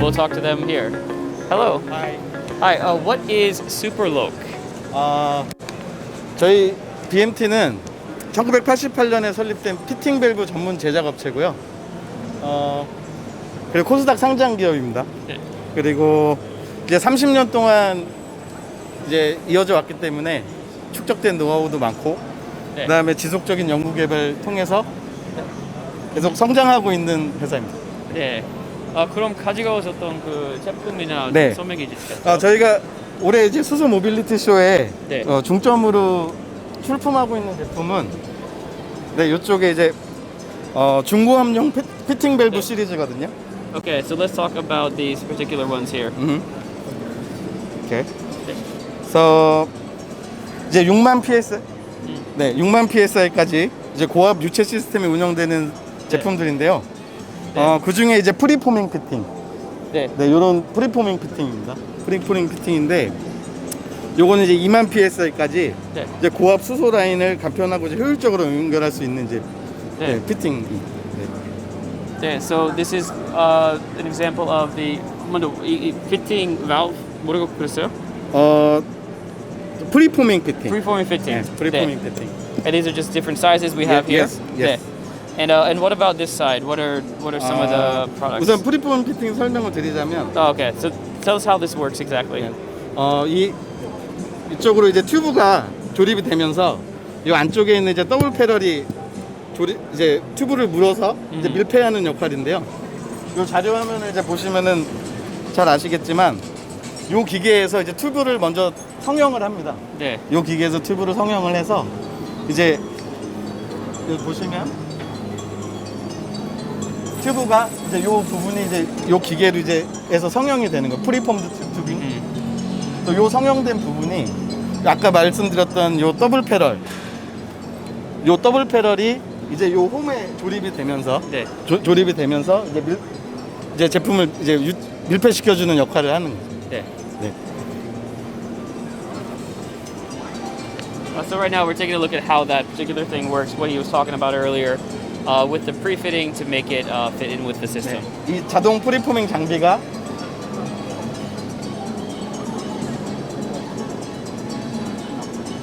we'll talk to them here. Hello. Hi. Hi. Uh, what is Superloc? 아, 저희 BMT는 1988년에 설립된 피팅 밸브 전문 제작 업체고요. 어, 그리고 코스닥 상장 기업입니다. 네. 그리고 이제 30년 동안 이제 이어져 왔기 때문에 축적된 노하우도 많고 네. 그다음에 지속적인 연구 개발 통해서 계속 성장하고 있는 회사입니다. 네. 아 그럼 가지고 오셨던 그 제품이나 네. 설명해 주시겠어요? 어, 저희가 올해 이제 수소 모빌리티 쇼에 네. 어, 중점으로 출품하고 있는 제품은 네 이쪽에 이제 어, 중고함용 피, 피팅 밸브 네. 시리즈거든요. Okay, so let's talk about these particular ones here. 음. 오케이. 네. 그래서 이제 6만 PS, 음. 네 6만 PSI까지 이제 고압 유체 시스템이 운영되는 제품들인데요. 네. 어, 그 중에 이제 프리포밍 피팅. 네. 네, 이런 프리포밍 피팅입니다. 프리포밍 피팅인데 요거는 이제 2만 PSI까지 네. 이제 고압 수소 라인을 간편하고 이제 효율적으로 연결할 수 있는 이제 네. 네, 피팅. 네. 네. So this is uh, an example of the 먼저 이, 이 fitting valve 뭐라고 그랬어요? 어 프리포밍 피팅. Preforming 네, fitting. 프리포밍 네. 피팅. And these are just different sizes we have here. yes, yes. 네. And uh, and what about this side? What are what are some of 아, the products? 우선 프리포밍 피팅 설명을 드리자면 Oh, okay. So tell us how this works exactly. 어 이 이쪽으로 이제 튜브가 조립이 되면서 이 안쪽에 있는 이제 더블 패럴이 조립 이제 튜브를 물어서 이제 음. 밀폐하는 역할인데요. 이 자료 화면을 이제 보시면은 잘 아시겠지만 이 기계에서 이제 튜브를 먼저 성형을 합니다. 네. 이 기계에서 튜브를 성형을 해서 이제 여기 보시면 튜브가 이제 요 부분이 이제 요 기계로 이제 해서 성형이 되는 거예요. 프리폼드 튜빙. 음. 또요 성형된 부분이 아까 말씀드렸던 요 더블 패럴 요 더블 패럴이 이제 요 홈에 조립이 되면서 네. 조, 조립이 되면서 이제 밀 이제 제품을 이제 유, 밀폐시켜 주는 역할을 하는 거죠. 네. 네. Uh, so right now we're taking a look at how that particular thing works. What he was talking about earlier, uh, with the pre-fitting to make it uh, fit in with the system. 이 자동 프리포밍 장비가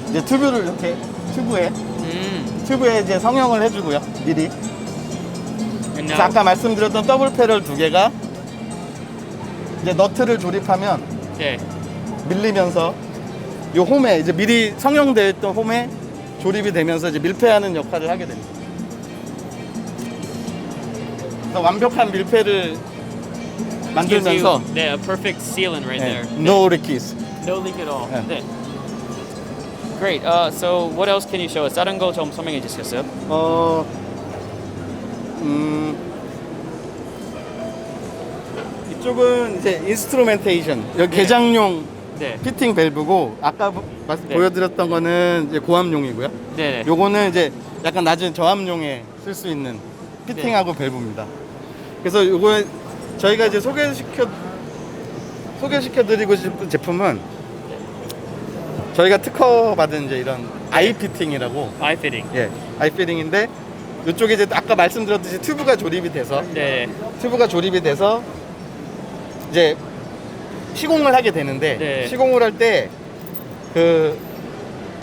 이제 튜브를 이렇게 튜브에 Mm. 튜브에 이제 성형을 해주고요 미리 And 그래서 now, 아까 말씀드렸던 더블 패럴 두 개가 이제 너트를 조립하면 okay. 밀리면서 요 홈에 이제 미리 성형되어 있던 홈에 조립이 되면서 이제 밀폐하는 역할을 하게 됩니다. 그래서 완벽한 밀폐를 Gives you 만들면서 yeah, a perfect sealant right 네, there. no leaks. No leak at all. 네. 네. Great. Uh, so what else can you show us? 다른 거 좀 설명해 주시겠어요? 어, 음, 이쪽은 이제 인스트루멘테이션 여기 네. 개장용 네. 피팅 밸브고 아까 보- 네. 보여드렸던 거는 이제 고압용이고요. 네. 요거는 이제 약간 낮은 저압용에 쓸 수 있는 피팅하고 네. 밸브입니다. 그래서 요거 저희가 이제 소개시켜 소개시켜 드리고 싶은 제품은 저희가 특허 받은 이제 이런 아이 피팅이라고 fitting. 예 아이 피팅인데 이쪽에 이제 아까 말씀드렸듯이 튜브가 조립이 돼서 네. 튜브가 조립이 돼서 이제 시공을 하게 되는데 네. 시공을 할 때 그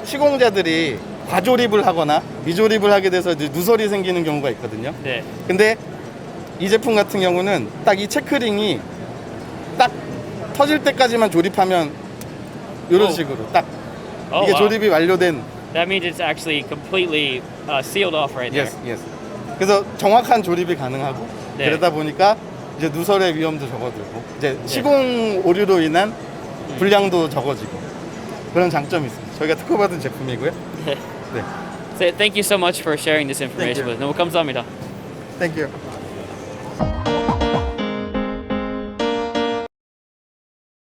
시공자들이 과조립을 하거나 미조립을 하게 돼서 이제 누설이 생기는 경우가 있거든요. 네. 근데 이 제품 같은 경우는 딱 이 체크링이 딱 터질 때까지만 조립하면 이런 오. 식으로 딱 Oh, 이게 wow. 조립이 완료된 That means it's actually completely uh, sealed off right there. 예스 예스. 그래서 정확한 조립이 가능하고 네. 그러다 보니까 이제 누설의 위험도 적어들고 이제 시공 오류로 인한 음. 불량도 적어지고 그런 장점이 있습니다. 저희가 특허받은 제품이고요. 네. 네. So thank you so much for sharing this information you. with us. 너무 감사합니다. 땡큐.